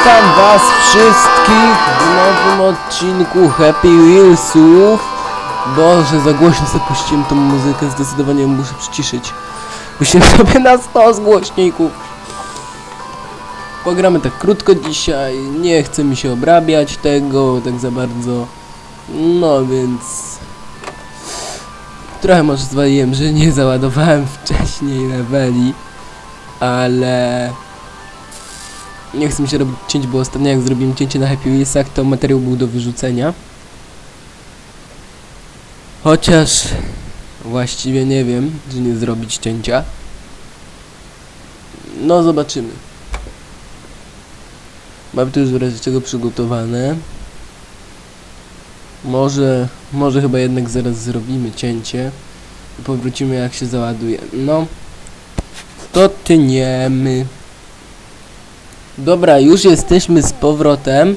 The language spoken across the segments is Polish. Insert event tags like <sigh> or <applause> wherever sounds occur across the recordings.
Witam was wszystkich w nowym odcinku Happy Wheelsów. Boże, za głośno zapuściłem tą muzykę, zdecydowanie muszę przyciszyć. Puściłem <laughs> sobie na 100 z głośników. Pogramy tak krótko dzisiaj, nie chce mi się obrabiać tego tak za bardzo. No więc... Trochę może zwaliłem, że nie załadowałem <laughs> wcześniej leveli, ale... Nie chcę mi się robić cięć, bo ostatnio jak zrobiłem cięcie na Happy Wheelsach, to materiał był do wyrzucenia. Chociaż właściwie nie wiem, czy nie zrobić cięcia. No zobaczymy. Mam tu już w razie czego przygotowane. Może, może chyba jednak zaraz zrobimy cięcie. I powrócimy jak się załaduje. No. To tyniemy. Dobra, już jesteśmy z powrotem.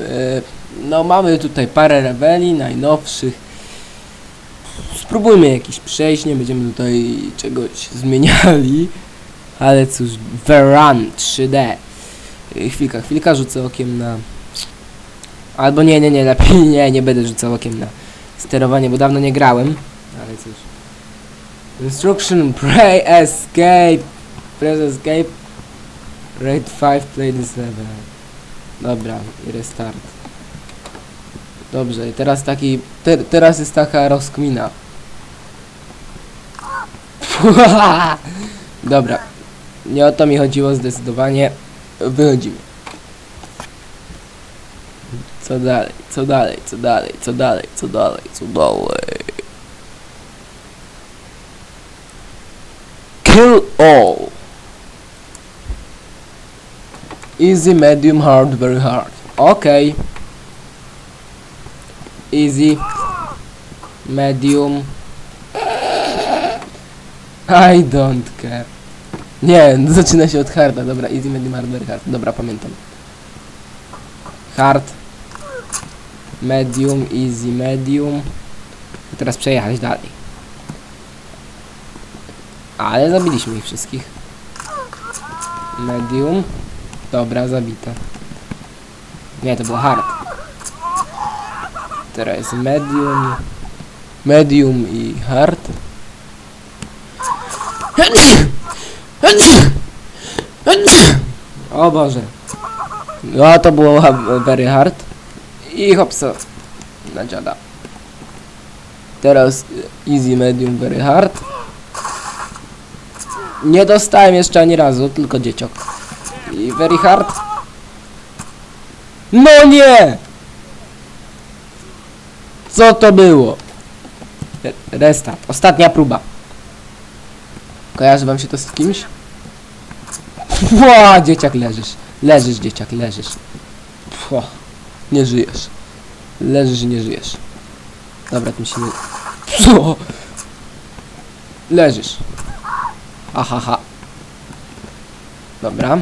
E, No, mamy tutaj parę rebelii najnowszych. Spróbujmy jakiś przejść, nie będziemy tutaj czegoś zmieniali. Ale cóż, Veran 3D. E, Chwilka, chwilka, rzucę okiem na... Albo nie, nie, nie, lepiej <laughs> nie, nie będę rzucał okiem na sterowanie, bo dawno nie grałem. Ale cóż. Instruction, pray, escape. Press escape. Raid 5, play this level. Dobra, i restart. Dobrze, i teraz taki... Te, teraz jest taka rozkmina. <laughs> Dobra. Nie o to mi chodziło zdecydowanie. Wychodzimy. Co dalej, co dalej, co dalej, co dalej, co dalej, co dalej. Kill all. Easy, medium, hard, very hard. Okay. Easy. Medium. I don't care. Nie, zaczyna się od harda. Dobra, easy, medium, hard, very hard. Dobra, pamiętam. Hard. Medium, easy, medium. I teraz przejechać dalej. Ale zabiliśmy ich wszystkich. Medium. Dobra, zabita. Nie, to było hard. Teraz medium. Medium i hard. O Boże. No to było very hard. I hopsa. Na dziada. Teraz easy, medium, very hard. Nie dostałem jeszcze ani razu, tylko dzieciok. I very hard. No nie! Co to było? Re- Restart. Ostatnia próba. Kojarzy wam się to z kimś? <laughs> Ła, dzieciak leżysz. Leżysz, dzieciak, leżysz. Pło, nie żyjesz. Leżysz i nie żyjesz. Dobra, tym się nie... Co? Leżysz. Aha, ha. Dobra.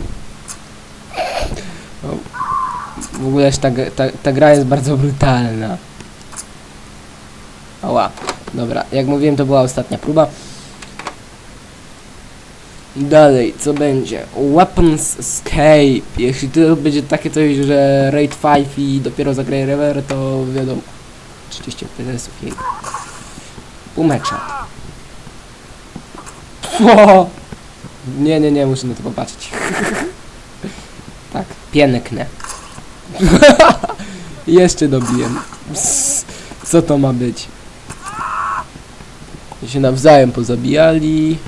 W ogóle ta, ta, ta gra jest bardzo brutalna. Ała. Dobra, jak mówiłem, to była ostatnia próba. Dalej, co będzie? Weapons Escape. Jeśli to będzie takie coś, że Raid 5 i dopiero zagraję Rever, to wiadomo. 30 FPS-ów jej. Pół! Nie, nie, nie, muszę na to popatrzeć. <laughs> tak, piękne. <laughs> Jeszcze. Ps, Co to ma być? się nawzajem pozabijali.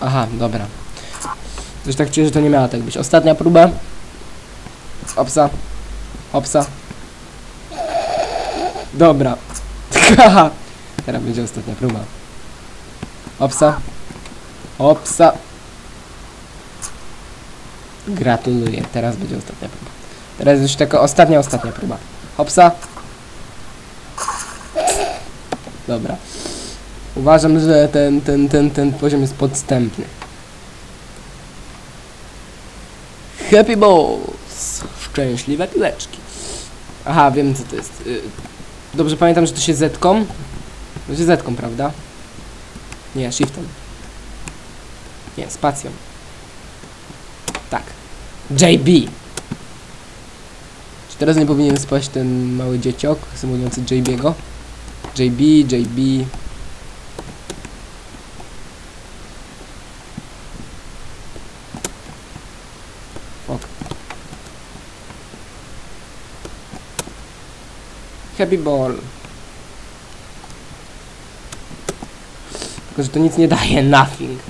Aha, dobra. Coś tak czuję, że to nie miała tak być. Ostatnia próba. Opsa. Opsa. Dobra. <laughs> Teraz będzie ostatnia próba. Opsa. Opsa. Gratuluję. Teraz będzie ostatnia próba. Teraz już taka ostatnia, ostatnia próba. Hopsa. Dobra. Uważam, że ten, ten, ten, ten poziom jest podstępny. Happy Balls. Szczęśliwe piłeczki. Aha, wiem co to jest. Y, Dobrze pamiętam, że to się Z-ką? To się Z-ką, prawda? Nie, shiftem. Nie, spacją. Tak. JB. Czy teraz nie powinien spaść ten mały dzieciok symulujący JB'ego? JB, JB. Fuck. Happy Ball. Tylko, że to nic nie daje. Nothing.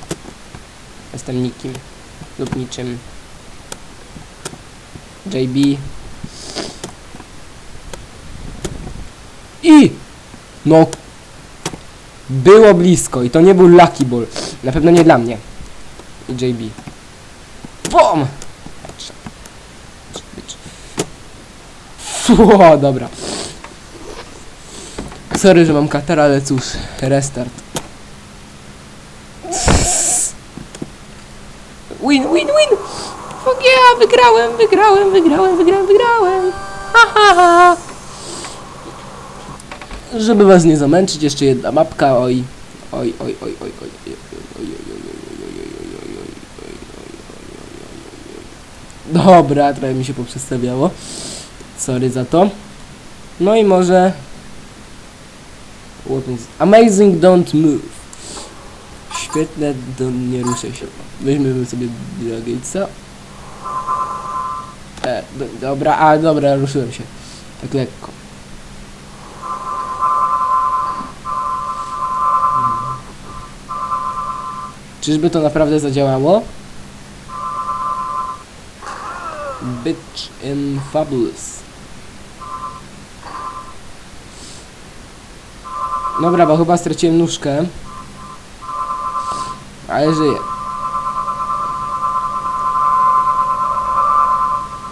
Jestem nikim. Lub niczym. JB. I! No. Było blisko i to nie był Lucky Ball. Na pewno nie dla mnie. I JB. BOM! Fu, dobra. Sorry, że mam katar, ale cóż, restart. Win, win, wygrałem, wygrałem, wygrałem, wygrałem, wygrałem! Ha, ha, ha! Żeby was nie zamęczyć, jeszcze jedna mapka, oj. Oj, oj, oj, oj, oj, oj, oj, oj, oj, oj, oj, oj, oj. Dobra, trochę mi się poprzestawiało. Sorry za to. No i może... Amazing don't move. Świetne, do, nie ruszę się. Weźmiemy sobie Billa Gatesa. E, do, dobra, a dobra, ruszyłem się. Tak lekko. Czyżby to naprawdę zadziałało? Bitch in Fabulous. Dobra, bo chyba straciłem nóżkę. Ale żyję.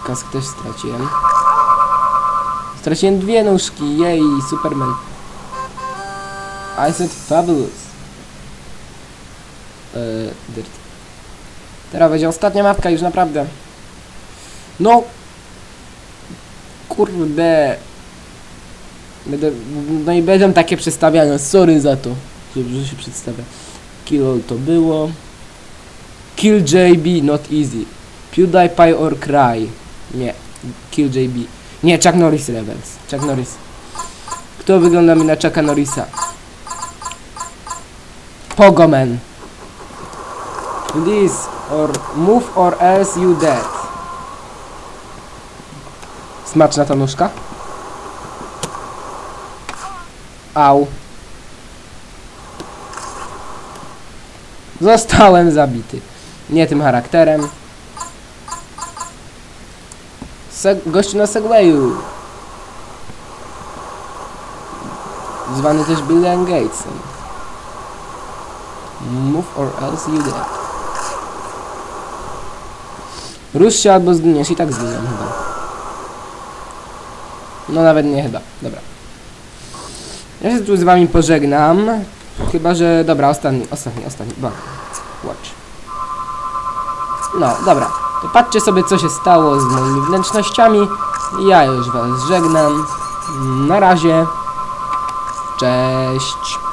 Kask też straciłem. Straciłem dwie nóżki, jej, Superman. I said fabulous. Eee, dirt. Teraz będzie ostatnia mapka już naprawdę. No! Kurde. Będę, no i będą takie przedstawiane, sorry za to, że, że się przedstawia. Kill to było. Kill JB, not easy. PewDiePie or Cry. Nie. Kill JB. Nie, Chuck Norris Rebels. Chuck Norris. Kto wygląda mi na Chucka Norrisa? Pogoman. Please, or move or else you dead. Smaczna ta nóżka? Au. Zostałem zabity. Nie tym charakterem. Gościu na Segwayu. Zwany też Billem Gatesem. Move or else you dead. Rusz się albo zginiesz i tak zginę chyba. No nawet nie chyba. Dobra. Ja się tu z wami pożegnam. Chyba, że... Dobra, ostatni, ostatni, ostatni. Ba. Watch. No, dobra. Patrzcie sobie, co się stało z moimi wnętrznościami. Ja już was żegnam. Na razie. Cześć.